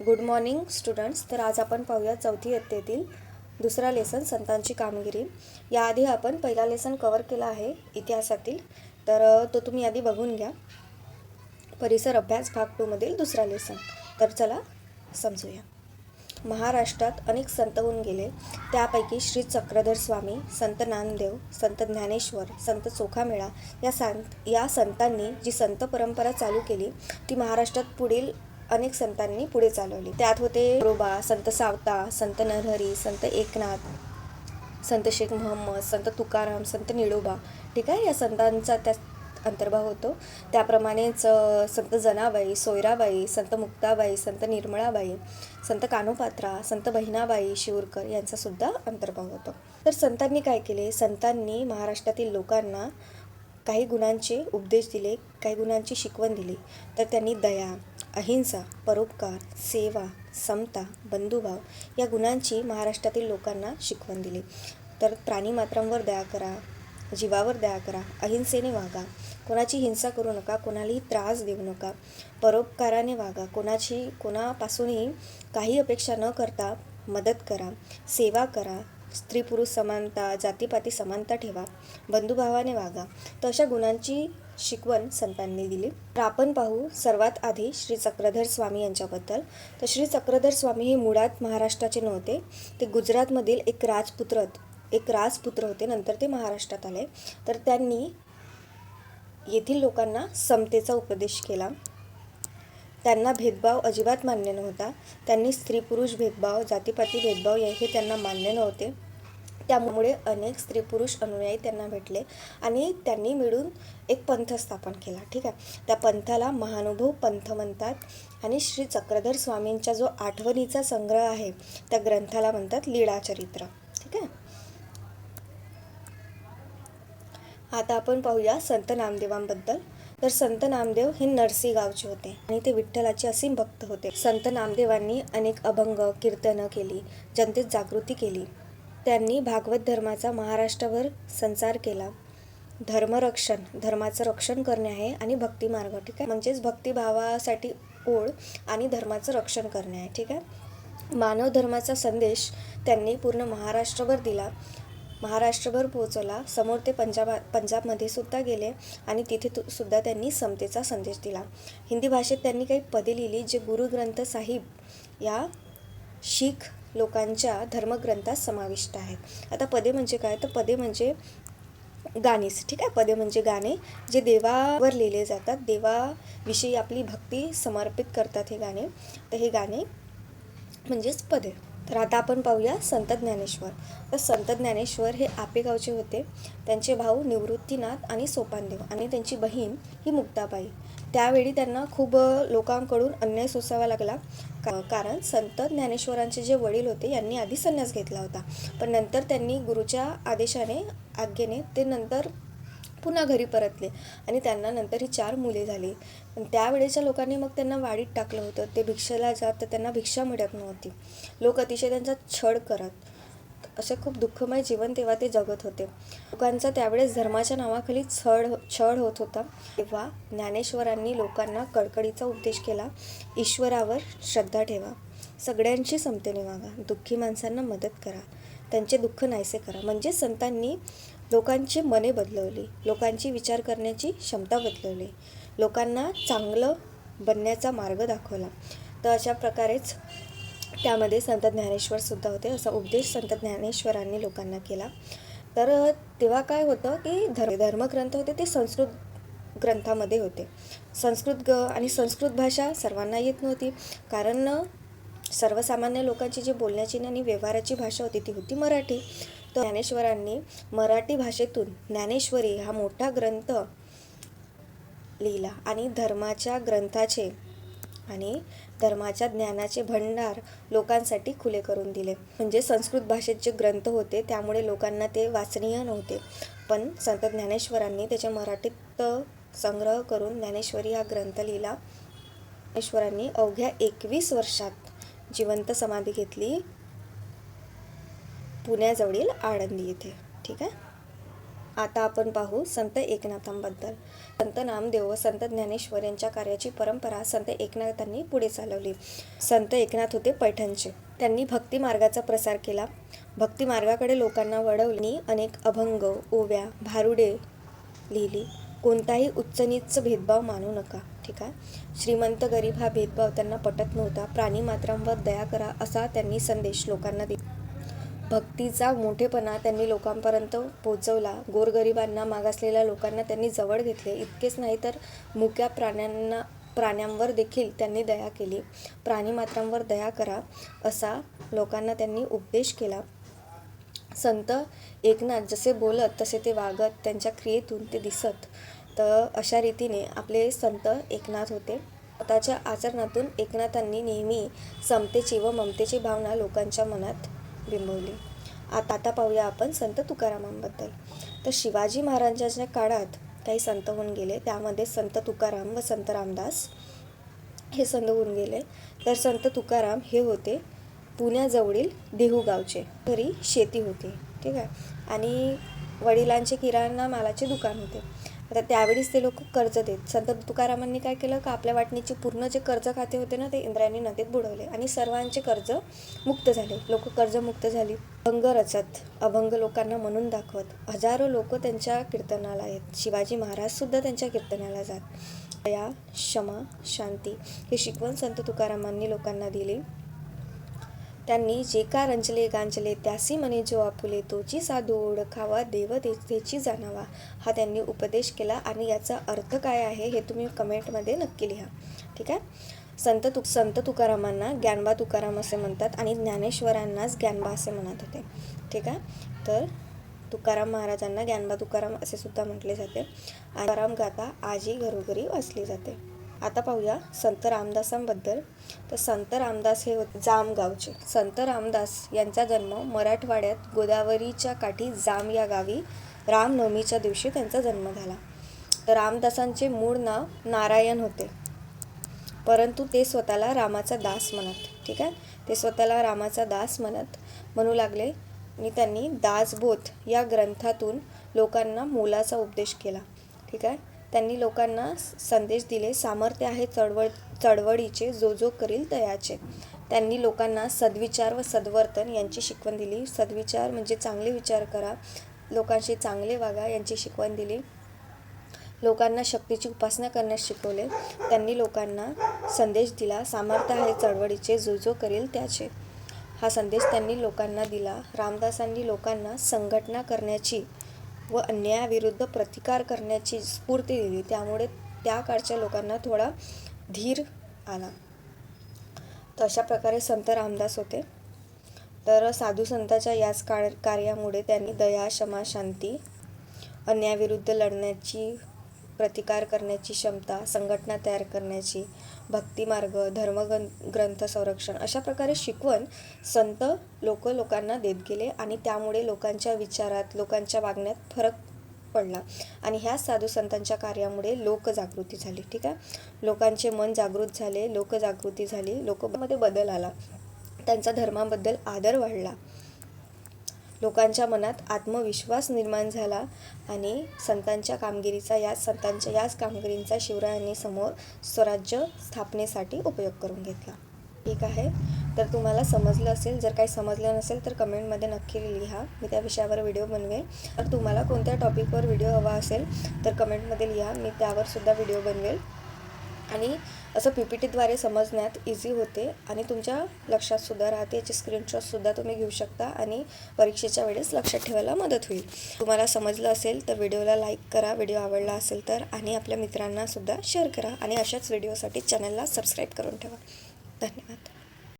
Good morning students तर आज आपण पाहूया चौथी इयत्तेतील दुसरा लेसन संतांची कामगिरी. याआधी आपण पहिला लेसन कवर केला आहे इतिहासातील. तर तो तुम्ही आधी बघून घ्या. परिसर अभ्यास भाग टूमधील दुसरा लेसन तर चला समजूया. महाराष्ट्रात अनेक संत होऊन गेले. त्यापैकी श्री चक्रधर स्वामी संत नामदेव संत ज्ञानेश्वर संत चोखामेळा या संत या संतांनी जी संत परंपरा चालू केली ती महाराष्ट्रात पुढील अनेक संतांनी पुढे चालवली. त्यात होते रोबा संत सावता संत नरहरी संत एकनाथ संत शेख मोहम्मद संत तुकाराम संत निळोबा. ठीक आहे? या संतांचा त्यात अंतर्भाव होतो. त्याप्रमाणेच संत जनाबाई सोयराबाई संत मुक्ताबाई संत निर्मळाबाई संत कानोपात्रा संत बहिणाबाई शिवरकर यांचा सुद्धा अंतर्भाव होतो. तर संतांनी काय केले? संतांनी महाराष्ट्रातील लोकांना काही गुणांचे उपदेश दिले काही गुणांची शिकवण दिली. तर त्यांनी दया अहिंसा परोपकार सेवा समता बंधुभाव या गुणांची महाराष्ट्रातील लोकांना शिकवण दिली. तर प्राणीमात्रांवर दया करा जीवावर दया करा अहिंसेने वागा. कोणाची हिंसा करू नका कोणालाही त्रास देऊ नका. परोपकाराने वागा. कोणाची कोणापासूनही काही अपेक्षा न करता मदत करा. सेवा करा. स्त्री पुरुष समानता जातीपाती समानता ठेवा. बंधुभावाने वागा. तर अशा गुणांची शिकवण संतांनी दिली. तर आपण पाहू सर्वात आधी श्री चक्रधर स्वामी यांच्याबद्दल. तर श्री चक्रधर स्वामी हे मुळात महाराष्ट्राचे नव्हते. ते गुजरातमधील एक राजपुत्र एक राजपुत्र होते. नंतर ते महाराष्ट्रात आले. तर त्यांनी येथील लोकांना समतेचा उपदेश केला. त्यांना भेदभाव अजिबात मान्य नव्हता. त्यांनी स्त्री पुरुष भेदभाव जातीपाती भेदभाव हे त्यांना मान्य नव्हते. त्यामुळे अनेक स्त्री पुरुष अनुयायी त्यांना भेटले आणि त्यांनी मिळून एक पंथ स्थापन केला ठीक आहे? त्या पंथाला महानुभव पंथ म्हणतात आणि श्री चक्रधर स्वामींचा जो आठवणीचा संग्रह आहे त्या ग्रंथाला म्हणतात लीळाचरित्र ठीक आहे? आता आपण पाहूया संत नामदेवांबद्दल. तर संत नामदेव हे नरसी गावचे होते आणि ते विठ्ठलाचे असीम भक्त होते. संत नामदेवांनी अनेक अभंग कीर्तनं केली जनतेत जागृती केली. त्यांनी भागवत धर्माचा महाराष्ट्रभर संचार केला. धर्मरक्षण धर्माचं रक्षण करणे आहे आणि भक्तिमार्ग ठीक आहे? म्हणजेच भक्तिभावासाठी ओळ आणि धर्माचं रक्षण करणे आहे ठीक आहे? मानव धर्माचा संदेश त्यांनी पूर्ण महाराष्ट्रभर दिला. महाराष्ट्रभर पोहोचवला समोर ते पंजाबा पंजाबमध्ये सुद्धा गेले आणि तिथे तु सुद्धा त्यांनी समतेचा संदेश दिला. हिंदी भाषेत त्यांनी काही पदे लिहिली जे गुरुग्रंथ साहिब या शीख लोकांच्या धर्मग्रंथात समाविष्ट आहेत. आता पदे म्हणजे काय? तर पदे म्हणजे गाणीच ठीक आहे? पदे म्हणजे गाणे जे देवावर लिहिले जातात. देवाविषयी आपली भक्ती समर्पित करतात हे गाणे. तर हे गाणे म्हणजेच पदे. तर आता आपण पाहूया संत ज्ञानेश्वर. तर संत ज्ञानेश्वर हे आपेगावचे होते. त्यांचे भाऊ निवृत्तीनाथ आणि सोपानदेव आणि त्यांची बहीण ही मुक्ताबाई. त्यावेळी त्यांना खूप लोकांकडून अन्याय सोसावा लागला. का- कारण संत ज्ञानेश्वरांचे जे वडील होते यांनी आधी संन्यास घेतला होता. पण नंतर त्यांनी गुरुच्या आदेशाने आज्ञेने ते नंतर पुन्हा घरी परतले आणि त्यांना नंतर ही चार मुले झाली. पण त्यावेळेच्या लोकांनी मग त्यांना वाडीत टाकलं होतं. ते भिक्षेला जात तर त्यांना भिक्षा मिळत नव्हती. लोक अतिशय त्यांचा छळ करत असे खूप दुःखमय जीवन तेव्हा ते जगत होते. लोकांचा त्यावेळेस धर्माच्या नावाखाली छळ छळ होत होता. तेव्हा ज्ञानेश्वरांनी लोकांना कडकडीचा उपदेश केला ईश्वरावर श्रद्धा ठेवा सगळ्यांशी समतेने वागा दुःखी माणसांना मदत करा त्यांचे दुःख नाहीसे करा. म्हणजे संतांनी लोकांची मने बदलवली लोकांची विचार करण्याची क्षमता बदलवली लोकांना चांगलं बनण्याचा मार्ग दाखवला. तर अशा प्रकारेच त्यामध्ये संत ज्ञानेश्वर सुद्धा होते असा उपदेश संत ज्ञानेश्वरांनी लोकांना केला. तर तेव्हा काय होतं की धर्म धर्मग्रंथ होते ते संस्कृत ग्रंथामध्ये होते. संस्कृत ग आणि संस्कृत भाषा सर्वांना येत नव्हती. कारण सर्वसामान्य लोकांची जी बोलण्याची आणि व्यवहाराची भाषा होती ती होती मराठी. तर ज्ञानेश्वरांनी मराठी भाषेतून ज्ञानेश्वरी हा मोठा ग्रंथ लिहिला आणि धर्माच्या ग्रंथाचे आणि धर्माच्या ज्ञानाचे भंडार लोकांसाठी खुले करून दिले. म्हणजे संस्कृत भाषेत जे ग्रंथ होते त्यामुळे लोकांना ते वाचनीय नव्हते. पण संत ज्ञानेश्वरांनी त्याचे मराठीत संग्रह करून ज्ञानेश्वरी हा ग्रंथ लिहिला ज्ञानेश्वरांनी अवघ्या एकवीस वर्षात जिवंत समाधी घेतली पुण्याजवळील आळंदी येथे. ठीक आहे? आता आपण पाहू संत एकनाथांबद्दल. संत नामदेव व संत ज्ञानेश्वर यांच्या कार्याची परंपरा संत एकनाथांनी पुढे चालवली. संत एकनाथ होते पैठणचे. त्यांनी भक्ती मार्गाचा प्रसार केला. भक्ती मार्गाकडे लोकांना वळवली अनेक अभंग ओव्या भारुडे लिहिली. कोणताही उच्च नीच भेदभाव मानू नका ठीक आहे? श्रीमंत गरीब हा भेदभाव त्यांना पटत नव्हता. प्राणी मात्रांवर दया करा असा त्यांनी संदेश लोकांना दिला. भक्तीचा मोठेपणा त्यांनी लोकांपर्यंत पोचवला गोरगरिबांना मागासलेल्या लोकांना त्यांनी जवळ घेतले. इतकेच नाही तर मुक्या प्राण्यांना प्राण्यांवर देखील त्यांनी दया केली. प्राणीमात्रांवर दया करा असा लोकांना त्यांनी उपदेश केला. संत एकनाथ जसे बोलत तसे ते वागत त्यांच्या क्रियेतून ते दिसत. तर अशा रीतीने आपले संत एकनाथ होते. स्वतःच्या आचरणातून एकनाथांनी नेहमी समतेची व ममतेची भावना लोकांच्या मनात बिंबवली. आता आता पाहूया आपण संत तुकारामांबद्दल. तर शिवाजी महाराजांच्या काळात काही संत होऊन गेले. त्यामध्ये संत तुकाराम व संत रामदास हे संत होऊन गेले. तर संत तुकाराम हे होते पुण्याजवळील देहू गावचे घरी शेती होती. ठीक आहे. आणि वडिलांचे किराणा मालाचे दुकान होते. आता त्यावेळेस ते लोक कर्ज देत. संत तुकारामांनी काय केलं? का आपल्या वाटणीचे पूर्ण जे कर्ज खाते होते ना ते इंद्रायणी नदीत बुडवले आणि सर्वांचे कर्ज मुक्त झाले. लोक कर्जमुक्त झाली. अभंग रचत अभंग लोकांना म्हणून दाखवत. हजारो लोक त्यांच्या कीर्तनाला आहेत शिवाजी महाराज सुद्धा त्यांच्या कीर्तनाला जात. दया क्षमा शांती ही शिकवण संत तुकारामांनी लोकांना दिली. त्यांनी जे का रंजले गांजले त्यासी म्हणे जो आपुले तोची साधू ओळखावा देव तेची जाणावा हा त्यांनी उपदेश केला. आणि याचा अर्थ काय आहे हे तुम्ही कमेंटमध्ये नक्की लिहा. ठीक आहे? संत तुक संत तुकारामांना ज्ञानबा तुकाराम असे म्हणतात आणि ज्ञानेश्वरांनाच ज्ञानबा असे म्हणत होते. ठीक आहे? तर तुकाराम महाराजांना ज्ञानबा तुकाराम असे सुद्धा म्हटले जाते. आणि तुकाराम गाथा आजही घरोघरी वाचली जाते. आता पाहूया संत रामदासांबद्दल. तर संत रामदास हे होते जामगावचे. संत रामदास यांचा जन्म मराठवाड्यात गोदावरीच्या काठी जाम या गावी रामनवमीच्या दिवशी त्यांचा जन्म झाला. तर रामदासांचे मूळ नाव नारायण होते. परंतु ते स्वतःला रामाचा दास म्हणत ठीक आहे? ते स्वतःला रामाचा दास म्हणत म्हणू लागले. आणि त्यांनी दासबोध या ग्रंथातून लोकांना मोलाचा उपदेश केला. ठीक आहे? त्यांनी लोकांना संदेश दिले सामर्थ्य आहे चळवळ चळवळीचे जो जो करील तयाचे त्यांनी लोकांना सद्विचार व सद्वर्तन यांची शिकवण दिली. सद्विचार म्हणजे चांगले विचार करा. लोकांशी चांगले वागा यांची शिकवण दिली. लोकांना शक्तीची उपासना करण्यास शिकवले. त्यांनी लोकांना संदेश दिला. सामर्थ्य आहे चळवळीचे जो जो करील त्याचे. हा संदेश त्यांनी लोकांना दिला. रामदासांनी लोकांना संघटना करण्याची व अन्यायाविरुद्ध प्रतिकार करण्याची स्फूर्ती दिली. त्यामुळे त्या काळच्या लोकांना थोडा धीर आला. तर अशा प्रकारे संत रामदास होते. तर साधू संताच्या याच काळ कार्यामुळे त्यांनी दया क्षमा शांती अन्यायाविरुद्ध लढण्याची प्रतिकार करण्याची क्षमता संघटना तयार करण्याची भक्तिमार्ग धर्मग्रं ग्रंथ संरक्षण अशा प्रकारे शिकवण संत लोक लोकांना देत गेले आणि त्यामुळे लोकांच्या विचारात लोकांच्या वागण्यात फरक पडला. आणि ह्या साधू संतांच्या कार्यामुळे लोकजागृती झाली ठीक आहे? लोकांचे मन जागृत झाले लोकजागृती झाली लोकमध्ये बदल आला. त्यांचा धर्माबद्दल आदर वाढला. लोकांच्या मनात आत्मविश्वास निर्माण झाला आणि संतांच्या कामगिरीचा याच संतांच्या याच कामगिरींचा शिवरायांनी समोर स्वराज्य स्थापनेसाठी उपयोग करून घेतला. ठीक आहे? तर तुम्हाला समजलं असेल जर काही समजलं नसेल तर कमेंटमध्ये नक्की लिहा. मी त्या विषयावर व्हिडिओ बनवेन. तर तुम्हाला कोणत्या टॉपिकवर व्हिडिओ हवा असेल तर कमेंटमध्ये लिहा. मी त्यावर सुद्धा व्हिडिओ बनवेल. आणि असं पी पी टीद्वारे समजण्यात इझी होते आणि तुमच्या लक्षात सुद्धा राहते. याचे स्क्रीनशॉटसुद्धा तुम्ही घेऊ शकता आणि परीक्षेच्या वेळेस लक्षात ठेवायला मदत होईल. तुम्हाला समजलं असेल तर व्हिडिओला लाईक करा. व्हिडिओ आवडला असेल तर आणि आपल्या मित्रांनासुद्धा शेअर करा आणि अशाच व्हिडिओसाठी चॅनलला सबस्क्राईब करून ठेवा. धन्यवाद.